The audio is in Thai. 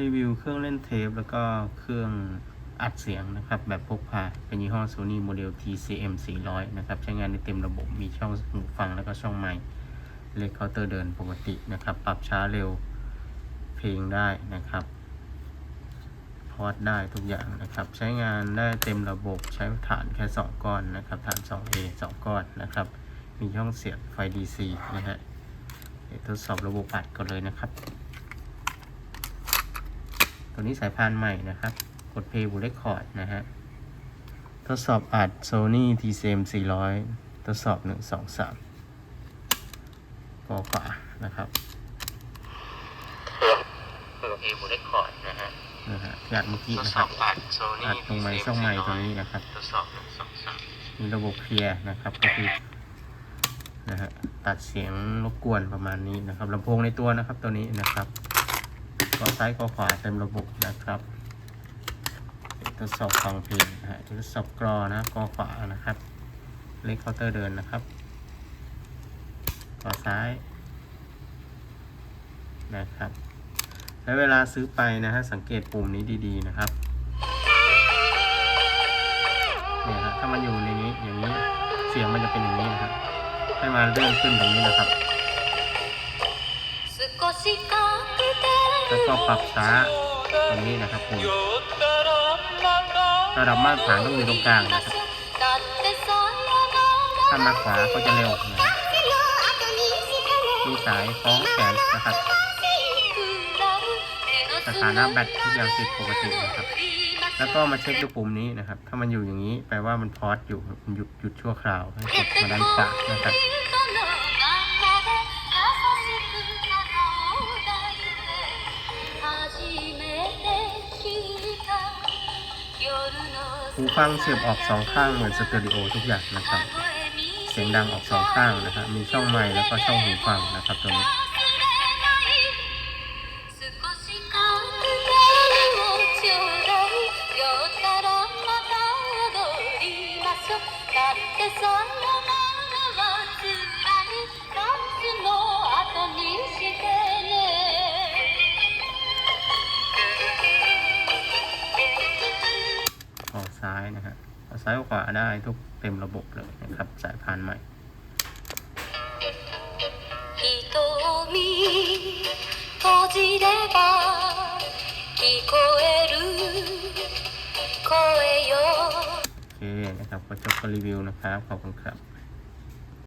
รีวิวเครื่องเล่นเทป แล้วก็เครื่องอัดเสียงนะครับ แบบพกพา เป็นยี่ห้อ Sony Model TCM 400 นะครับ ใช้งานได้เต็มระบบ มีช่องหูฟังแล้วก็ช่องไมค์เลขเคาน์เตอร์เดินปกตินะครับ ปรับช้าเร็วเพลงได้นะครับพอดได้ทุกอย่างนะครับ ใช้งานได้เต็มระบบใช้ฐานแค่ 2 ก้อนนะครับ ฐาน 2A 2 ก้อนนะครับ มีช่องเสียบไฟ DC นะฮะเดี๋ยวทดสอบระบบอัดก่อนเลยนะครับ ตัวนี้สายพานใหม่นะครับ กด play บุเรคคอร์ดนะฮะ ทดสอบอัด Sony TCM 400 ทดสอบ 1 2 3กอขวานะครับกด play บุเรคคอร์ดนะฮะนะฮะที่อัดเมื่อกี้นะครับอัดโซนี่อัดตรงไม้ช่องไม้ตรงนี้นะครับทดสอบหนึ่งสองสามมีระบบเคลียร์นะครับก็คือนะฮะตัดเสียงรบกวนประมาณนี้นะครับลำโพงในตัวนะครับตัวนี้นะครับก็ ซ้ายก็ขวาเต็มระบบนะครับทดสอบฟังเพลงนะฮะทดสอบกรอนะกอขวานะครับ เลขเคาน์เตอร์เดินนะครับกอซ้ายนะครับ แล้วเวลาซื้อไปนะฮะสังเกตปุ่มนี้ดีๆนะครับเนี่ยครับถ้ามันอยู่ในนี้อย่างนี้เสียงมันจะเป็นอย่างนี้นะครับ ให้มาเลื่อนขึ้นตรงนี้นะครับ แล้วก็ปรับช้าตรงนี้นะครับผมระดับมาตรฐานต้องอยู่ตรงกลางนะครับถ้ามาขวาก็จะเร็วนะครับมีสายคล้องแขนนะครับสถานะแบตทุกอย่างติดปกตินะครับ แล้วก็มาเช็คดูปุ่มนี้นะครับ ถ้ามันอยู่อย่างนี้แปลว่ามันพอสอยู่มันหยุดหยุดชั่วคราวให้กดมาด้านขวานะครับ หูฟังเสียบออกสองข้างเหมือนสเตอริโอทุกอย่างนะครับ เสียงดังออกสองข้างนะครับ มีช่องไมค์แล้วก็ช่องหูฟังนะครับตัวนี้ だってそんな ายนะฮะซ้ายขวาได้ทุกเต็มระบบเลยนะครับ สายพานใหม่โอเคนะครับก็จบรีวิวนะครับ ขอบคุณครับ